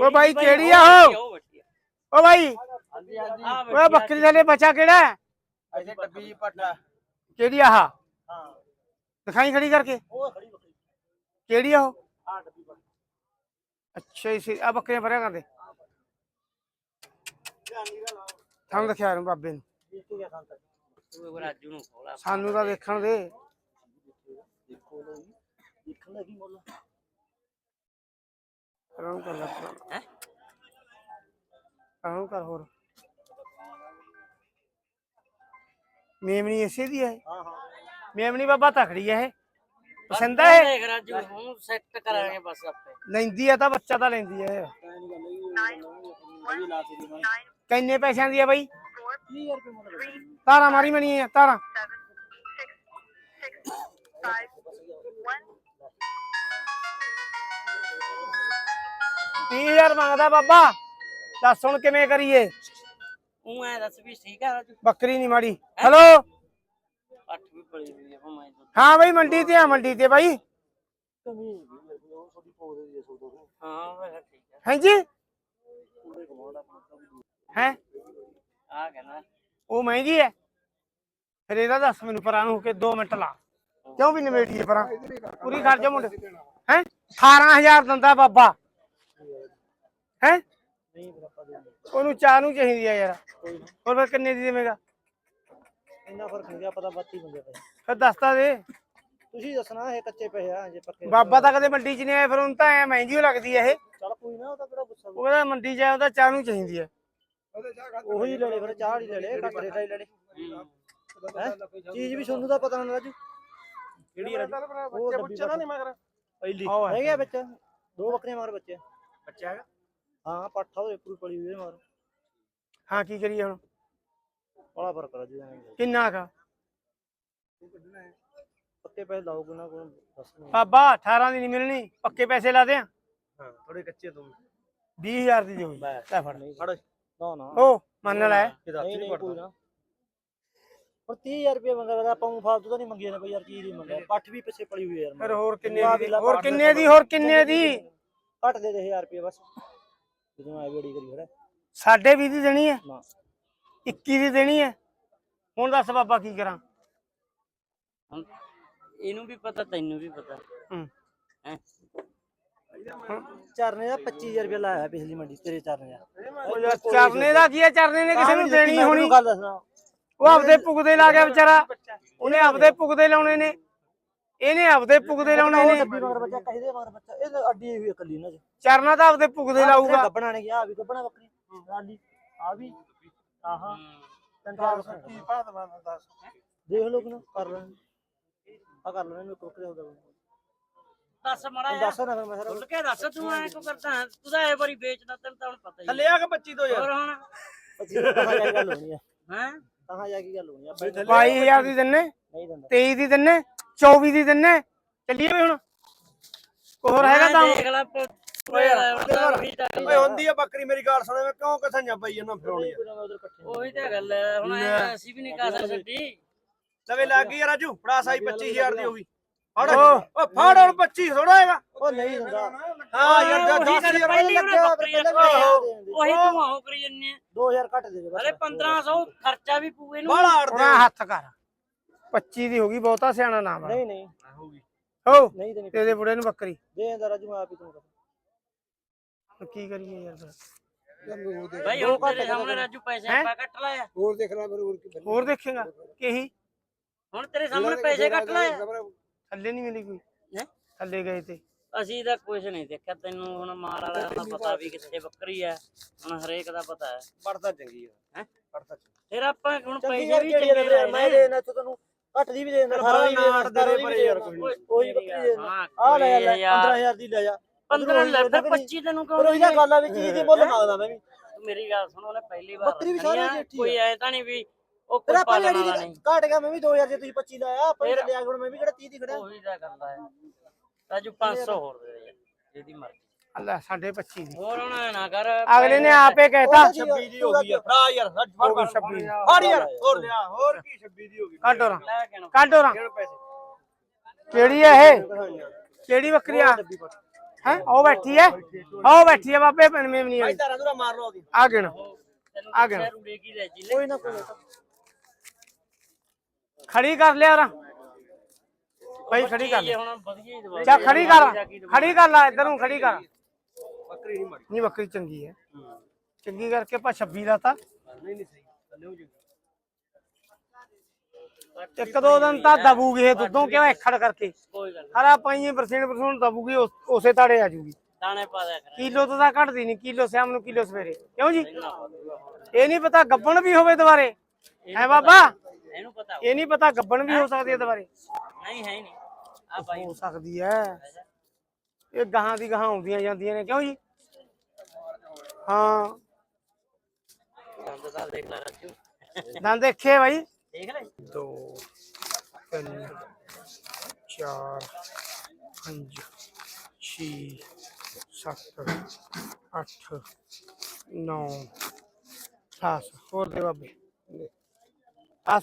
ਓ ਬਾਈ ਕਿਹੜੀ ਆ ਉਹ ਓ ਬਾਈ ਓਏ ਬੱਕਰੀ ਥੱਲੇ ਬੱਚਾ ਕਿਹੜਾ ਹੈ? ਐਸੇ ਡੱਬੀ ਜੀ ਪੱਟਾ ਕਿਹੜੀ ਆਹ ਹਾਂ ਦਿਖਾਈ ਖੜੀ ਕਰਕੇ ਉਹ ਖੜੀ ਬੱਕਰੀ ਕਿਹੜੀ ਆ ਉਹ ਆ ਡੱਬੀ ਪੱਟਾ ਅੱਛਾ ਇਸੇ ਆ ਬੱਕਰੀਆਂ ਭਰਿਆ ਕਰਦੇ ਤੁਹਾਨੂੰ ਦਿਖਿਆ ਨੂੰ ਬਾਬੇ ਨੂੰ ਦੇਖੀ ਗਿਆ ਸੰਤ ਰਾਜੂ ਨੂੰ ਖੋਲਾ ਸਾਨੂੰ ਤਾਂ ਦੇਖਣ ਦੇ ਦੇਖੋ ਲੋ ਜੀ ਦੇਖਣ ਦਾ ਕੀ ਮੁੱਲ ਰੌਣ ਕਰ ਲੈ ਹੈਂ? ਰੌਣ ਕਰ ਹੋਰ ਮੇਮਣੀ ਇਸੇ ਦੀ ਹੈ ਹਾਂ ਹਾਂ ਮੇਮਣੀ ਬਾਬਾ ਤਕੜੀ ਹੈ ਇਹ ਪਸੰਦ ਹੈ ਇਹ? ਦੇਖ ਰਾਜੂ ਹੁਣ ਸੈੱਟ ਕਰਾਂਗੇ ਬਸ ਆਪੇ ਲੈਂਦੀ ਆ ਤਾਂ ਬੱਚਾ ਤਾਂ ਲੈਂਦੀ ਹੈ ਐ ਨਹੀਂ ਗੱਲ ਇਹ ਵੀ ਲਾ ਕੇ ਦੇਵਾਂ ਕਿੰਨੇ ਪੈਸਿਆਂ ਦੀ ਹੈ ਬਾਈ 30000 ਰੁਪਏ ਮੁੱਲ ਬੱਕਰੀ ਤਾਰਾਂ ਮਾਰੀ ਮਣੀ ਹੈ ਤਾਰਾਂ ਤੀਹ ਹਜ਼ਾਰ ਮੰਗਦਾ ਬਾਬਾ। ਦੱਸ ਹੁਣ ਕਿਵੇਂ ਕਰੀਏ? ਉਹ ਐ ਦੱਸ ਵੀ ਠੀਕ ਆ ਰਾਜੂ? ਬੱਕਰੀ ਨਹੀਂ ਮਾੜੀ। ਹੈਲੋ ਅੱਠ ਵੀ ਪੜੀ ਹੋਈ ਆ ਭਾਵੇਂ ਤੂੰ। ਹਾਂ ਬਾਈ ਮੰਡੀ ਤੇ ਆ ਮੰਡੀ ਤੇ ਬਾਈ। ਹੈ ਤੋਂ ਹਾਂ ਠੀਕ ਆ। ਹਾਂਜੀ ਹੈ? ਕਹਿੰਦਾ ਉਹ ਮਹਿੰਗੀ ਹੈ ਫਿਰ ਇਹਦਾ ਦੱਸ ਮੈਨੂੰ ਪਰਾਂ ਨੂੰ ਹੋ ਕੇ 2 ਮਿੰਟ ਲਾ। ਕਿਉਂ ਵੀ ਨਿਬੇੜੀਏ ਪਰਾਂ? ਪੂਰੀ ਜਾ ਮੁੰਡੇ। ਹੈ? 18000 ਦਿੰਦਾ ਬਾਬਾ। ਹੈ? ਨਹੀਂ ਫਿਰ ਆਪਾਂ ਦੇ ਉਹਨੂੰ ਚਾਹ ਨੂੰ ਚਾਹੀਦੀ ਆ ਯਾਰ। ਹੋਰ ਫਿਰ ਕਿੰਨੇ ਦੀ ਦੇਵੇਂਗਾ? ਇੰਨਾ ਫ਼ਰਕ ਨਹੀਂ ਗਿਆ ਪਤਾ 32 ਬੰਦੇ ਪਏ ਫਿਰ ਦੱਸਤਾ ਦੇ। ਤੁਸੀਂ ਦੱਸਣਾ ਇਹ ਕੱਚੇ ਪਏ ਆ ਜੇ ਪੱਕੇ। ਬਾਬਾ ਤਾਂ ਕਦੇ ਮੰਡੀ 'ਚ ਨਹੀਂ ਆਇਆ ਫਿਰ ਉਹਨੂੰ ਤਾਂ ਐ ਮਹਿੰਗੀ ਓ ਲੱਗਦੀ ਹੈ ਇਹ। ਚੱਲ ਕੋਈ ਨਾ ਉਹਦਾ ਕਿਹੜਾ ਗੁੱਸਾ ਉਹ ਕਹਿੰਦਾ ਮੰਡੀ 'ਚ ਆਇਆ ਉਹਦਾ ਚਾਹ ਨੂੰ ਚਾਹੀਦੀ ਹੈ ਉਹੀ ਲੈ ਲੈ ਫਿਰ ਚਾਹ ਹੀ ਲੈ ਲੈ ਘੱਟ ਰੇਟ ਹੀ ਲੈ ਲੈ। ਹੈਂ? ਚੀਜ਼ ਵੀ ਸੋਨੂੰ ਦਾ ਪਤਾ ਨਾ ਰਾਜੂ। ਕਿਹੜੀ ਰਾਜੂ? ਉਹ ਡੱਬੀ ਪੱਟ ਪਹਿਲੀ। ਆਓ ਹੈ। ਹੈਗੇ ਆ ਵਿੱਚ। ਦੋ ਬੱਕਰੀਆਂ ਮਗਰ ਬੱਚੇ। ਬੱਚਾ ਹੈਗਾ? ਹਾਂ ਪੱਠਾ ਉਹਦੇ ਪੂਰੀ ਪਲੀ ਹੋਈ ਮਗਰ ਹਾਂ ਕੀ ਕਰੀਏ ਹੁਣ? ਬੜਾ ਫ਼ਰਕ ਆ ਜੀ। ਕਿੰਨਾ ਕਾ? ਪੱਕੇ ਪੈਸੇ ਲਾਓ ਕੋਈ ਨਾ ਕੋਈ ਦੱਸ ਨਹੀਂ ਬਾਬਾ 18 ਦੀ ਨਹੀਂ ਮਿਲਣੀ ਪੱਕੇ ਪੈਸੇ ਲਾ ਦਿਆਂ। ਹਾਂ ਥੋੜੇ ਕੱਚੇ ਤੋਂ 20000 ਦੀ ਦੇਊਗੀ। ਲੈ ਫੜ। ਨਹੀਂ ਫੜ। ਨਾ ਨਾ। ਓ ਮੰਨ ਲੈ। ਨਹੀਂ ਨਹੀਂ ਕੋਈ ਨਾ। ਪਰ 30000 ਰੁਪਏ ਮੰਗਦਾ ਆਪਾਂ ਨੂੰ ਫਾਲਤੂ ਤਾਂ ਨਹੀਂ ਮੰਗਿਆ ਨੇ ਬਈ ਯਾਰ ਚੀਜ਼ ਨਹੀਂ ਮੰਗਿਆ। ਪੱਠ ਵੀ ਪਿੱਛੇ ਪੜੀ ਹੋਈ ਯਾਰ। ਫਿਰ ਹੋਰ ਕਿੰਨੇ ਆ ਦੀ ਹੋਰ ਕਿੰਨੇ ਦੀ ਹੋਰ ਕਿੰਨੇ ਦੀ? ਘੱਟ ਦੇ ਦੇ 1000 ਰੁਪਏ ਬਸ। ਆ ਕਰੀ ਸਾਢੇ 20 ਦੀ ਦੇਣੀ ਹੈ ਨਾ। 21 ਦੀ ਦੇਣੀ ਹੈ ਹੁਣ ਦੱਸ ਬਾਬਾ ਕੀ ਕਰਾਂ। ਹੁਣ ਇਹਨੂੰ ਵੀ ਪਤਾ ਤੈਨੂੰ ਵੀ ਪਤਾ। ਹੂੰ। ਹੈ। ਚਰਨੇ ਦਾ 25000 ਰੁਪਏ ਲਾਇਆ ਪਿਛਲੀ ਮੰਡੀ ਤੇਰੇ ਚਰਨੇ ਦਾ। ਉਹ ਯਾਰ ਚਰਨੇ ਦਾ ਕੀ ਹੈ ਚਰਨੇ ਨੇ ਕਿਸੇ ਨੂੰ ਦੇਣੀ ਹੋਣੀ। ਗੱਲ ਦੱਸਣਾ ਉਹ ਆਪਦੇ ਪੁਗਦੇ ਲਾ ਗਿਆ ਵਿਚਾਰਾ। ਉਹਨੇ ਆਪਦੇ ਪੁਗਦੇ ਲਾਉਣੇ ਨੇ। ਇਹਨੇ ਆਪਦੇ ਪੁਗਦੇ ਲਾਉਣੇ ਨੇ। ਡੱਬੀ ਮਗਰ ਬੱਚਾ ਕਹੀ ਦੇ ਮਗਰ ਬੱਚਾ ਇਹ ਤਾਂ ਅੱਡੀ ਹੋਈ ਹੈ ਇਕੱਲੀ ਇਹਨਾਂ ਚ ਚਰਨਾ ਤਾਂ ਆਪਦੇ ਪੁਗਦੇ ਲਾਊਗਾ। ਗੱਬਣਾ ਨੇ ਗਿਆ ਆ ਵੀ ਗੱਬਣਾ ਬੱਕਰੀ। ਰਾਲੀ ਆ ਵੀ ਆਹਾ। ਤਿੰਨ ਚਾਰ ਕੀ ਬਾਤ ਬਾਤ ਦੱਸ ਦੇਖ ਲੋ ਕਿਨੂੰ ਕਰ ਲੈਣ। ਆ ਕਰ ਲੈਣ ਇੱਕ ਬੱਕਰੀ ਹੁੰਦਾ ਦੱਸ ਮੜਾ ਦੱਸ ਨਾ ਫਿਰ ਮੈਂ ਸਾਰਾ ਖੁੱਲ ਕੇ ਦੱਸ ਤੂੰ ਐ ਕੋ ਕਰਦਾ? ਹੈਂ? ਤੂੰ ਤਾਂ ਇਹ ਵਾਰੀ ਵੇਚਦਾ ਤੈਨੂੰ ਤਾਂ ਹੁਣ ਪਤਾ ਹੀ ਥੱਲੇ ਆ ਕੇ 25 ਤੋਂ ਹੋਰ ਹੁਣ? ਪੱਚੀ ਤੋਂ ਕਹਾਂ ਜਾ ਕੇ ਗੱਲ ਹੋਣੀ ਆ? ਹੈ? ਕਹਾਂ ਜਾ ਕੇ ਗੱਲ ਹੋਣੀ ਆ? ਬਈ 22000 ਦੀ ਦਿੰਨੇ? ਨਹੀਂ ਦਿੰਦਾ। 23 ਦੀ ਦਿੰਨੇ? 24 ਦੀ ਦਿੰਨੇ ਚੱਲੀਏ ਵੀ ਹੁਣ। ਕੋਹਰ ਹੈਗਾ ਤਾਂ ਦੇਖ ਲੈ ਪ- ਓਏ ਯਾਰ ਉਹੀ ਤਾਂ ਗੱਲ ਓਏ ਹੈ। ਹੁੰਦੀ ਆ ਬੱਕਰੀ ਮੇਰੀ ਗੱਲ ਸੁਣੇ ਮੈਂ ਕਿਉਂ ਕਥਾਈਆਂ ਪਈ ਇਹਨਾਂ ਫਰਾਉਣੀ ਕੋਈ ਨਾ ਉਧਰ ਇਕੱਠੇ ਉਹੀ ਤਾਂ ਗੱਲ ਹੈ ਹੁਣ ਐਂ ਅਸੀਂ ਵੀ ਨਹੀਂ ਕਰ ਸਕਦੇ ਲਵੇ ਲੱਗ ਗਈ ਆ ਰਾਜੂ ਫੜਾ ਸਾਈ 25000 ਦੀ ਹੋ ਗਈ। ਫੜ। ਓ। ਓ ਫੜ ਹੁਣ 25 ਥੋੜਾ ਹੈਗਾ। ਉਹ ਨਹੀਂ ਦਿੰਦਾ ਹਾਂ ਯਾਰ ਉਹੀ ਜਦ ਗੱਲ 10000 ਪਹਿਲੀ ਉਹਨੇ ਲੱਗਿਆ ਬੱਕਰੀਆਂ ਪਹਿਲਾਂ ਤੋਂ ਵੀ ਉਹੀ ਤੂੰ ਆਹੋ ਕਰੀ ਜੰਨੇ 2000 ਘੱਟ ਦੇ ਦੇ ਬਸ। ਹਲੇ 1500 ਖਰਚਾ ਵੀ ਪੂਏ ਨੂੰ। ਹੱਥ ਕਰ। 25 ਦੀ ਹੋ ਗਈ ਬਹੁਤਾ ਸਿਆਣਾ ਨਾ ਬਣ ਨਹੀਂ ਨਹੀਂ। ਹੋ ਨਹੀਂ ਦੇਣੀ ਤੇਰੇ ਬੁੜੇ ਨੂੰ ਬੱਕਰੀ। ਦੇ ਅੰਦਰ ਰਾਜੂ ਮੈਂ ਆਪ ਹੀ ਹੁਣ ਕੀ ਕਰੀਏ ਯਾਰ ਫਿਰ? ਭਾਈ ਹੁਣ ਤੇਰੇ ਸਾਹਮਣੇ ਰਾਜੂ ਪੈਸੇ ਹੈਂ? ਆਪਾਂ ਕੱਟ ਲਾਇਆ ਹੋਰ ਦੇਖ ਲੈ ਫਿਰ ਹੋਰ ਕੀ ਹੋਰ ਦੇਖੇਗਾ ਕਿਹੀ? ਹੁਣ ਤੇਰੇ ਸਾਹਮਣੇ ਪੈਸੇ ਕੱਟ ਲਾਇਆ ਥੱਲੇ ਨਹੀਂ ਮਿਲੀ ਕੋਈ? ਹੈਂ? ਥੱਲੇ ਗਏ ਤੇ। ਅਸੀਂ ਤਾਂ ਕੁਝ ਨਹੀਂ ਦੇਖਿਆ ਤੈਨੂੰ ਹੁਣ ਮਾਲ ਵਾਲਾ ਦਾ ਪਤਾ ਵੀ ਕਿੱਥੇ ਬੱਕਰੀ ਹੈ ਹੁਣ ਹਰੇਕ ਦਾ ਪਤਾ ਹੈ। ਪੜਦਾ ਚੰਗੀ ਆ। ਹੈਂ? ਪੜਦਾ ਫਿਰ ਆਪਾਂ ਹੁਣ ਚੰਗੀ ਪੈਸੇ ਯਾਰ ਵੀ ਕਿਹੜੀ ਚੰਗੇ ਯਾਰ ਮੈਂ ਦੇ ਨਾ ਤੈਨੂੰ। ਘੱਟ ਦੀ ਵੀ ਦੇ ਦਿੰਦਾ ਫਿਰ 18 ਦੀ ਵੀ ਦੇ ਨਾਟ ਦੇ ਦੇ ਪਰੇ ਯਾਰ ਕੋਈ। ਉਹੀ ਬੱਕਰੀ ਦੇ ਦਿੰਦਾ। ਆ ਲੈ ਲੈ ਕੋਈ ਯਾਰ। 15000 ਦੀ ਲੈ ਜਾ। 15 ਲੈ ਫਿਰ 25 ਤੈਨੂੰ ਪਰ ਕਹੂੰ ਉਹੀ ਤਾਂ ਗੱਲ ਆ ਵੀ ਚੀਜ਼ ਦੀ ਮੁੱਲ ਮੰਗਦਾ ਮੈਂ ਵੀ। ਮੇਰੀ ਗੱਲ ਸੁਣ ਉਹਨੇ ਪਹਿਲੀ ਵਾਰ ਬੱਕਰੀ ਵੀ ਰੱਖਣੀ ਆ, ਸਾਰੀ ਜੇਠੀ ਕੋਈ ਐ ਤਾਂ ਨਹੀਂ ਵੀ ਉਹ ਕੋਈ ਪਾਲਣ ਵਾਲਾ ਨਹੀਂ। ਘਟ ਗਿਆ ਮੈਂ ਵੀ 2000 ਜੇ ਤੁਸੀਂ 25 ਲਾਇਆ ਆਪਾਂ ਫਿਰ- ਲਿਆ ਹੁਣ ਮੈਂ ਵੀ ਕਿਹੜਾ 30 ਦੀ ਖੜਿਆ। ਉਹੀ ਤਾਂ ਗੱਲ ਹੈ ਰਾਜੂ 500 ਹੋਰ ਦੇ ਦੇ ਯਾਰ, ਜਿਹਦੀ ਮਰਜ਼ੀ। ਅੱਲਾ ਸਾਡੇ 25 ਦੀ ਹੋਰ ਹੁਣ ਐਂ ਨਾ ਕਰ ਅਗਲੇ ਨੇ ਆਪੇ ਕਹਿਤਾ 26 ਦੀ ਹੋ ਗਈ ਆ ਫੜਾ ਯਾਰ ਫੜ ਹੋ ਗਈ ਫੜ 26 ਫੜ ਯਾਰ ਹੋਰ ਲਿਆ ਹੋਰ ਕੀ 26 ਦੀ ਹੋ ਗਈ ਕੱਢ ਹੋਰਾਂ ਲੈ ਕੇ ਨਾ ਕੱਢ ਹੋਰਾਂ ਕਿਹੜੇ ਪੈਸੇ ਕਿਹੜੀ ਹੈ ਇਹ ਕਿਹੜੀ ਬੱਕਰੀ ਆ ਹੈ ਉਹ ਬੈਠੀ ਹੈ ਉਹ ਬੈਠੀ ਹੈ ਬਾਬੇ ਪਨਵੇਂ ਨਹੀਂ ਭਾਈ ਤਾਰਾਂ ਦੂਰਾ ਮਾਰ ਲਓ ਉਹਦੀ ਆ ਗਿਣ ਤੈਨੂੰ ਆ ਗਿਆ। ਪੁੱਛਿਆ ਰੂੜੇ ਕੀ ਲੈ ਜੀ ਲੈ ਕੋਈ ਨਾ ਕੋਈ ਨਾ। ਖੜੀ ਕਰ ਲਿਆ ਰਾ ਭਾਈ ਖੜੀ ਕਰ ਇਹ ਲੈ ਹੁਣ ਵਧੀਆ ਹੀ ਦਵਾ ਚਾ ਖੜੀ ਕਰ ਖੜੀ ਕਰ ਲੈ ਇੱਧਰ ਨੂੰ ਖੜੀ ਕਰ ਬੱਕਰੀ ਨਹੀਂ ਮਾਰੀ। ਨਹੀਂ ਬੱਕਰੀ ਚੰਗੀ ਹੈ। ਚੰਗੀ ਕਰਕੇ ਆਪਾਂ 26 ਦਾ ਤਾਂ ਨਹੀਂ ਨਹੀਂ ਸਹੀ। ਥੱਲੇ ਹੋ ਜੀ ਇੱਕ ਦੋ ਦਿਨ ਤਾਂ ਦਬੂਗੀ ਇਹ ਦੁੱਧੋਂ ਕਿਉਂ ਏਖੜ ਕਰਕੇ? ਕੋਈ ਗੱਲ। ਹਰਾ ਪਾਈਏ ਪਰਸੈਂਟ ਪਰਸੈਂਟ ਦਬੂਗੀ ਉਸ- ਤਾੜੇ ਆ ਜੂਗੀ। ਦਾਣੇ ਪਾ ਦਿਆ ਕਰ ਕਿਲੋ ਤੋਂ ਤਾਂ ਘਟਦੀ ਨਹੀਂ ਕਿਲੋ ਸ਼ਾਮ ਨੂੰ ਕਿਲੋ ਸਵੇਰੇ। ਕਿਉਂ ਜੀ? ਇਹ ਨਹੀਂ ਪਤਾ ਗੱਬਣ ਵੀ ਹੋਵੇ ਦੁਬਾਰੇ। ਹੈ ਬਾਬਾ? ਇਹਨੂੰ ਪਤਾ। ਇਹ ਨਹੀਂ ਪਤਾ ਗੱਬਣ ਵੀ ਹੋ ਸਕਦੀ ਹੈ ਦੁਬਾਰੇ। ਨਹੀਂ ਹੈ ਹੀ ਨਹੀਂ। ਆ ਭਾਈ ਹੋ ਸਕਦੀ ਹੈ। ਇਹ ਗਾਹਾਂ ਦੀ ਗਾਹਾਂ ਆਉਂਦੀਆਂ ਜਾਂਦੀਆਂ ਨੇ ਕਿਉਂ ਜੀ? ਹਾਂ ਦੰਦ ਦਾ ਦੇਖ ਲੈ ਰਾਜੂ ਦੰਦ ਦੇਖੇ ਬਾਈ ਦੇਖ ਲੈ ਦੋ ਤਿੰਨ ਚਾਰ ਪੰਜ ਛੇ ਸੱਤ ਅੱਠ ਨੌ ਦਸ ਹੋਰ ਦੇ ਬਾਬੇ ਆ